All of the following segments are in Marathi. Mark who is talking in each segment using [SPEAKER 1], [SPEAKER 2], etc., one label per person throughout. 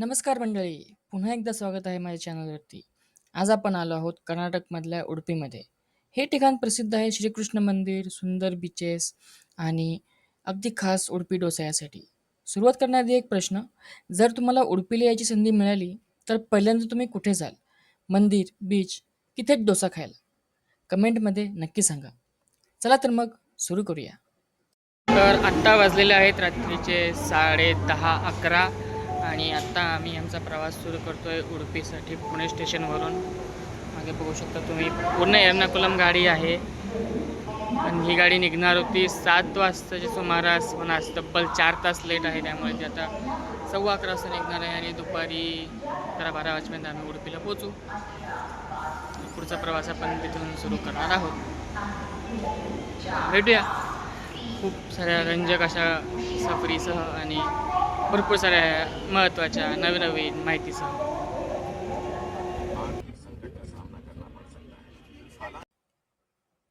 [SPEAKER 1] नमस्कार मंडळी. पुन्हा एकदा स्वागत आहे माझ्या चॅनलवरती. आज आपण आलो आहोत कर्नाटकमधल्या उडपीमध्ये. हे ठिकाण प्रसिद्ध आहे श्रीकृष्ण मंदिर सुंदर बीचेस आणि अगदी खास उडपी डोसा यासाठी सुरुवात करण्याआधी एक प्रश्न. जर तुम्हाला उडपीला यायची संधी मिळाली तर पहिल्यांदा तुम्ही कुठे जाल? मंदिर बीच की थेट डोसा खायला? कमेंटमध्ये नक्की सांगा. चला तर मग सुरू करूया. तर आत्ता वाजलेले आहेत रात्रीचे साडे दहा अकरा. आणि आत्ता आम्ही आमचा प्रवास सुरू करतो आहे उडपीसाठी पुणे स्टेशनवरून. मागे बघू शकता तुम्ही पूर्ण एर्नाकुलम गाडी आहे. पण ही गाडी निघणार होती सात वाजताच्या सुमारास पण आज तब्बल चार तास लेट आहे त्यामुळे ती आता सव्वा अकरा वाजता निघणार आहे आणि दुपारी अकरा बारा वाजेपर्यंत आम्ही उडपीला पोचू पुढचा प्रवास आपण तिथून सुरू करणार आहोत. भेटूया. खूप साऱ्या रंजक अशा सफरीसह आणि भरपूर साऱ्या महत्त्वाच्या नवीन नवीन माहितीसह.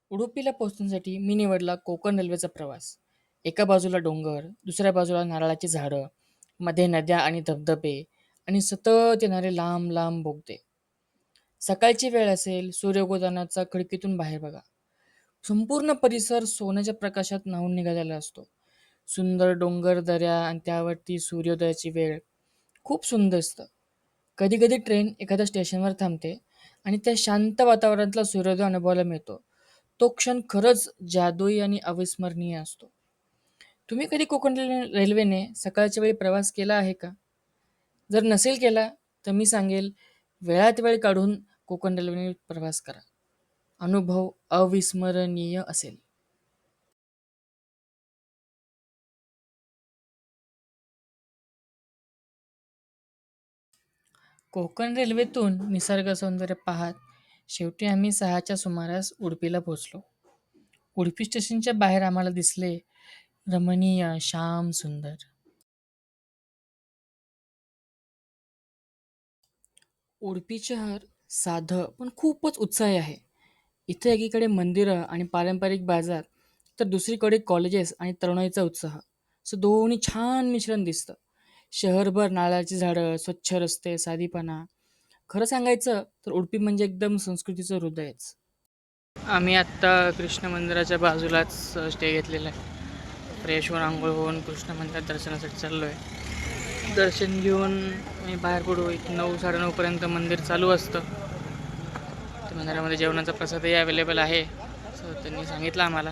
[SPEAKER 1] उडुपीला पोहोचण्यासाठी मी निवडला कोकण रेल्वेचा प्रवास. एका बाजूला डोंगर दुसऱ्या बाजूला नारळाची झाडं मध्ये नद्या आणि धबधबे आणि सतत येणारे लांब लांब बोगदे. सकाळची वेळ असेल सूर्योदयाचा खिडकीतून बाहेर बघा. संपूर्ण परिसर सोन्याच्या प्रकाशात न्हावून निघालेला असतो. सुंदर डोंगर दऱ्या आणि त्यावरती सूर्योदयाची वेळ. खूप सुंदर असतं. कधी कधी ट्रेन एखाद्या स्टेशनवर थांबते आणि त्या शांत वातावरणातला सूर्योदय अनुभवायला मिळतो. तो क्षण खरंच जादुई आणि अविस्मरणीय असतो. तुम्ही कधी कोकण रेल्वे- रेल्वेने सकाळच्या वेळी प्रवास केला आहे का? जर नसेल केला तर मी सांगेल वेळात वेळ काढून कोकण रेल्वेने प्रवास करा. अनुभव अविस्मरणीय असेल. कोकण रेल्वेतून निसर्ग सौंदर्य पाहत शेवटी आम्ही सहाच्या सुमारास उडपीला पोहोचलो. उडपी स्टेशनच्या बाहेर आम्हाला दिसले रमणीय श्याम सुंदर. उडपी शहर साधं पण खूपच उत्साही आहे. इथे एकीकडे मंदिरं आणि पारंपरिक बाजार तर दुसरीकडे कॉलेजेस आणि तरुणाईचा उत्साह. असं दोन्ही छान मिश्रण दिसतं. शहरभर नारळाची झाडं स्वच्छ रस्ते साधीपणा. खरं सांगायचं तर उडपी म्हणजे एकदम संस्कृतीचं हृदयच आम्ही आत्ता कृष्ण मंदिराच्या बाजूलाच स्टे घेतलेला आहे. फ्रेश होऊन आंघोळ होऊन कृष्ण मंदिरात दर्शनासाठी चाललो आहे दर्शन घेऊन मी बाहेर पडू. एक नऊ साडेनऊपर्यंत मंदिर चालू असतं. मंदिरामध्ये जेवणाचा प्रसादही अवेलेबल आहे. असं त्यांनी सांगितलं आम्हाला.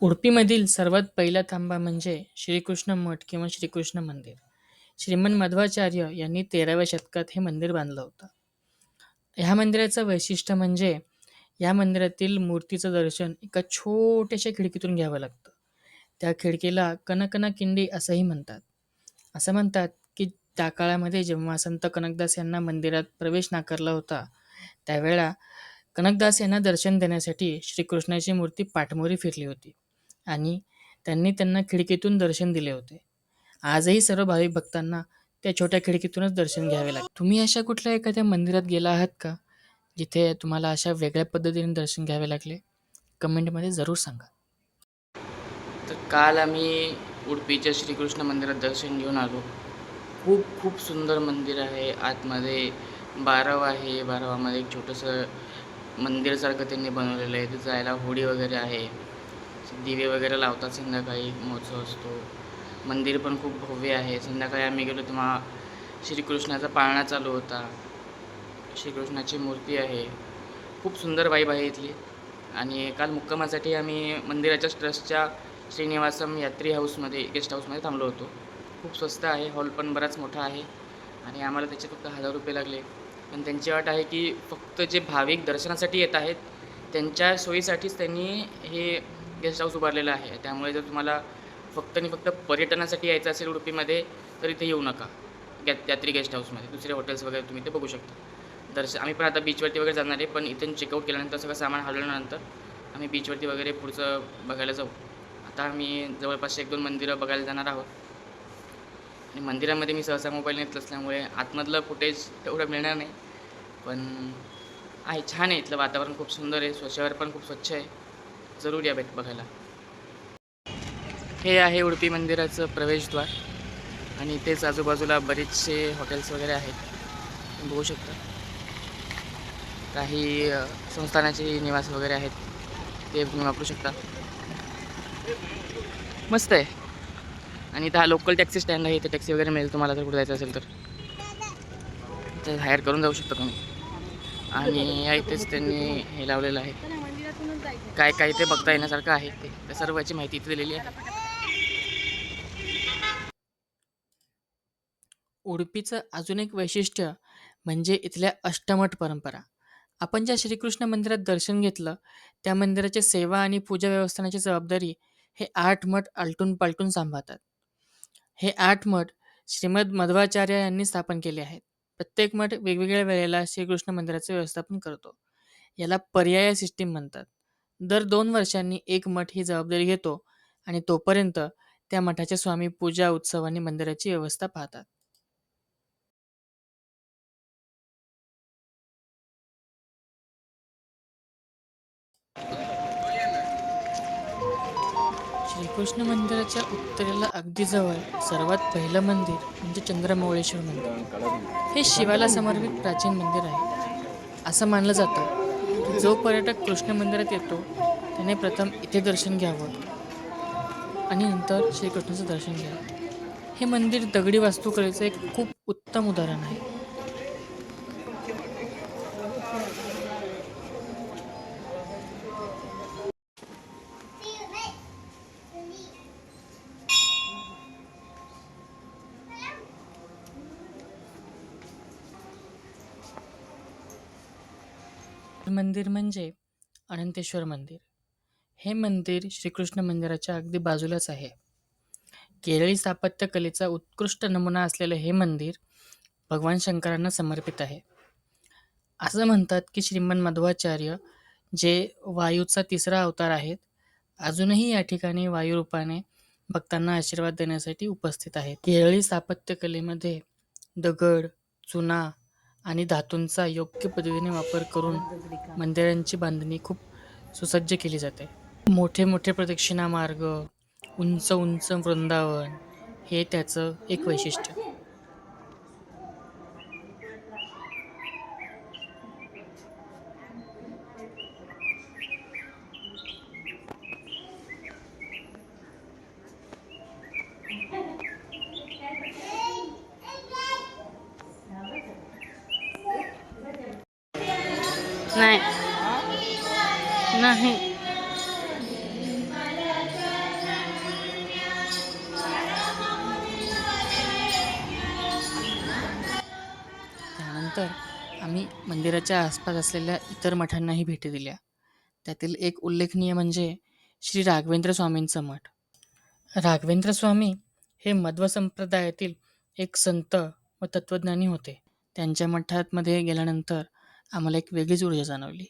[SPEAKER 1] उडपीमधील सर्वात पहिला थांबा म्हणजे श्रीकृष्ण मठ किंवा श्रीकृष्ण मंदिर. श्रीमंत मध्वाचार्य यांनी तेराव्या शतकात हे मंदिर बांधलं होतं. ह्या मंदिराचं वैशिष्ट्य म्हणजे या मंदिरातील मूर्तीचं दर्शन एका छोट्याशा खिडकीतून घ्यावं लागतं. त्या खिडकीला कनकना किंडी असंही म्हणतात. असं म्हणतात की त्या काळामध्ये जेव्हा संत कनकदास यांना मंदिरात प्रवेश नाकारला होता त्यावेळा कनकदास यांना दर्शन देण्यासाठी श्रीकृष्णाची मूर्ती पाठमोरी फिरली होती. आणि त्यांनी त्यांना खिडकीतून दर्शन दिले होते. आजही सर्व भाविक भक्तांना त्या छोट्या खिडकीतूनच दर्शन घ्यावे लागते. तुम्ही अशा कुठल्या एखाद्या मंदिरात गेला आहात का जिथे तुम्हाला अशा वेगळ्या पद्धतीने दर्शन घ्यावे लागले? कमेंटमध्ये जरूर सांगा. तर काल आम्ही उडपीच्या श्रीकृष्ण मंदिरात दर्शन घेऊन आलो. खूप खूप सुंदर मंदिर आहे. आतमध्ये बारव आहे. बारवामध्ये एक छोटंसं मंदिरसारखं त्यांनी बनवलेलं आहे. तिथं जायला होडी वगैरे आहे. दिवे वगैरे लावतात संध्याकाळी महोत्सव असतो. मंदिर पण खूप भव्य आहे. संध्याकाळी आम्ही गेलो तेव्हा श्रीकृष्णाचा पाळणा चालू होता. श्रीकृष्णाची मूर्ती आहे. खूप सुंदर वाईब आहे इथली. आणि काल मुक्कामासाठी आम्ही मंदिराच्या ट्रस्टच्या श्रीनिवासम यात्री हाऊसमध्ये गेस्ट हाऊसमध्ये थांबलो होतो. खूप स्वस्त आहे. हॉल पण बराच मोठा आहे. आणि आम्हाला त्याचे फक्त हजार रुपये लागले. पण त्यांची अट आहे की फक्त जे भाविक दर्शनासाठी येत आहेत त्यांच्या सोयीसाठीच त्यांनी हे गेस्ट हाऊस उभारलेलं आहे. त्यामुळे जर तुम्हाला फक्त आणि फक्त पर्यटनासाठी यायचं असेल उडुपीमध्ये तर इथे येऊ नका. गे यात्री गेस्ट हाऊसमध्ये. दुसरे हॉटेल्स वगैरे तुम्ही ते बघू शकता. दर्शन आम्ही पण आता बीचवरती वगैरे जाणार आहे पण इथून चेकआउट केल्यानंतर सगळं सामान हलवल्यानंतर आम्ही बीचवरती वगैरे पुढचं बघायला जाऊ. आता आम्ही जवळपास एक दोन मंदिरं बघायला जाणार आहोत. आणि मंदिरामध्ये मी सहसा मोबाईल नेत असल्यामुळे आतमधलं फुटेज तेवढं मिळणार नाही. पण आहे छान आहे. इथलं वातावरण खूप सुंदर आहे. स्वच्छ शहर पण खूप स्वच्छ आहे. जरूर या भेट बघायला. हे आहे उडपी मंदिराचं प्रवेशद्वार आणि तेच आजूबाजूला बरेचसे हॉटेल्स वगैरे आहेत. तुम्ही बघू शकता. काही संस्थानाचे निवास वगैरे आहेत. ते तुम्ही वापरू शकता. मस्त आहे. आणि इथं हा लोकल टॅक्सी स्टँड आहे. इथे टॅक्सी वगैरे मिळेल तुम्हाला. जर कुठे जायचं असेल तर. हायर करून जाऊ शकता तुम्ही. आणि या इथेच त्यांनी हे लावलेलं आहे. काय काय ते बघता येण्यासारखं आहे ते. त्या सर्वाची माहिती इथे दिलेली आहे. उडुपीचं अजून एक वैशिष्ट्य म्हणजे इथल्या अष्टमठ परंपरा. आपण ज्या श्रीकृष्ण मंदिरात दर्शन घेतलं त्या मंदिराची सेवा आणि पूजा व्यवस्थानाची जबाबदारी हे आठ मठ आलटून पालटून सांभाळतात. हे आठ मठ श्रीमद मध्वाचार्य यांनी स्थापन केले आहेत. प्रत्येक मठ वेगवेगळ्या वेळेला श्रीकृष्ण मंदिराचे व्यवस्थापन करतो. याला पर्याय सिस्टीम म्हणतात. दर दोन वर्षांनी एक मठ ही जबाबदारी घेतो आणि तोपर्यंत त्या मठाचे स्वामी पूजा उत्सव आणि मंदिराची व्यवस्था पाहतात. श्रीकृष्ण मंदिराच्या उत्तरेला अगदी जवळ सर्वात पहिलं मंदिर म्हणजे चंद्रमौळेश्वर मंदिर. हे शिवाला समर्पित प्राचीन मंदिर आहे. असं मानलं जातं. जो पर्यटक कृष्ण मंदिरात येतो त्याने प्रथम इथे दर्शन घ्यावं आणि नंतर श्रीकृष्णाचं दर्शन घ्यावं. हे मंदिर दगडी वास्तुकलेचं एक खूप उत्तम उदाहरण आहे. मंदिर म्हणजे अनंतेश्वर मंदिर. हे मंदिर श्रीकृष्ण मंदिराच्या अगदी बाजूलाच आहे. केरळी स्थापत्यकलेचा उत्कृष्ट नमुना असलेलं हे मंदिर भगवान शंकरांना समर्पित आहे. असं म्हणतात की श्रीमन मध्वाचार्य जे वायूचा तिसरा अवतार आहेत अजूनही या ठिकाणी वायुरूपाने भक्तांना आशीर्वाद देण्यासाठी उपस्थित आहेत. केरळी स्थापत्यकलेमध्ये दगड चुना आणि धातूंचा योग्य पद्धतीने वापर करून मंदिरांची बांधणी खूप सुसज्ज केली जाते. मोठे मोठे प्रदक्षिणा मार्ग उंच उंच वृंदावन हे त्याचं एक वैशिष्ट्य. नाही. नाही. त्यानंतर आम्ही मंदिराच्या आसपास असलेल्या इतर मठांनाही भेटी दिल्या. त्यातील एक उल्लेखनीय म्हणजे श्री राघवेंद्र स्वामींचं मठ. राघवेंद्र स्वामी हे मध्व संप्रदायातील एक संत व तत्त्वज्ञानी होते. त्यांच्या मठामध्ये गेल्यानंतर आम्हाला एक वेगळीच ऊर्जा जाणवली.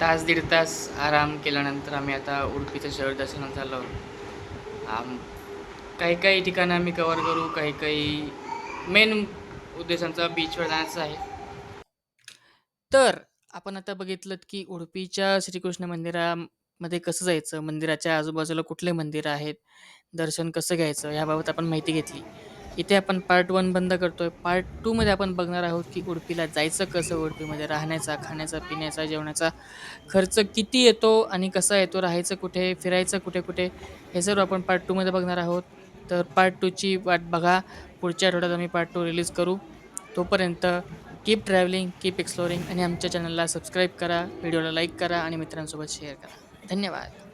[SPEAKER 1] तास दीड तास आराम केल्यानंतर आम्ही आता उडपीचं शहर दर्शनात झालो आम काही काही ठिकाणं आम्ही कवर करू काही काही मेन उद्देशांचा बीचवर जाण्याचं आहे. तर आपण आता बघितलं की उडपीच्या श्रीकृष्ण मंदिरामध्ये कसं जायचं? मंदिराच्या आजूबाजूला कुठले मंदिर आहेत? दर्शन कसं घ्यायचं? याबाबत आपण माहिती घेतली. इथे आपण पार्ट वन बंद करतोय. पार्ट टूमध्ये आपण बघणार आहोत की उडपीला जायचं कसं उडपीमध्ये? राहण्याचा खाण्याचा पिण्याचा जेवणाचा खर्च किती येतो आणि कसा येतो? राहायचं कुठे? फिरायचं कुठे कुठे? हे सर्व आपण पार्ट टूमध्ये बघणार आहोत. तर पार्ट टूची वाट बघा. पुढच्या आठवड्यात आम्ही पार्ट टू रिलीज करू. तोपर्यंत कीप ट्रॅव्हलिंग कीप एक्सप्लोरिंग आणि आमच्या चॅनलला सबस्क्राईब करा. व्हिडिओला लाईक करा आणि मित्रांसोबत शेअर करा. धन्यवाद.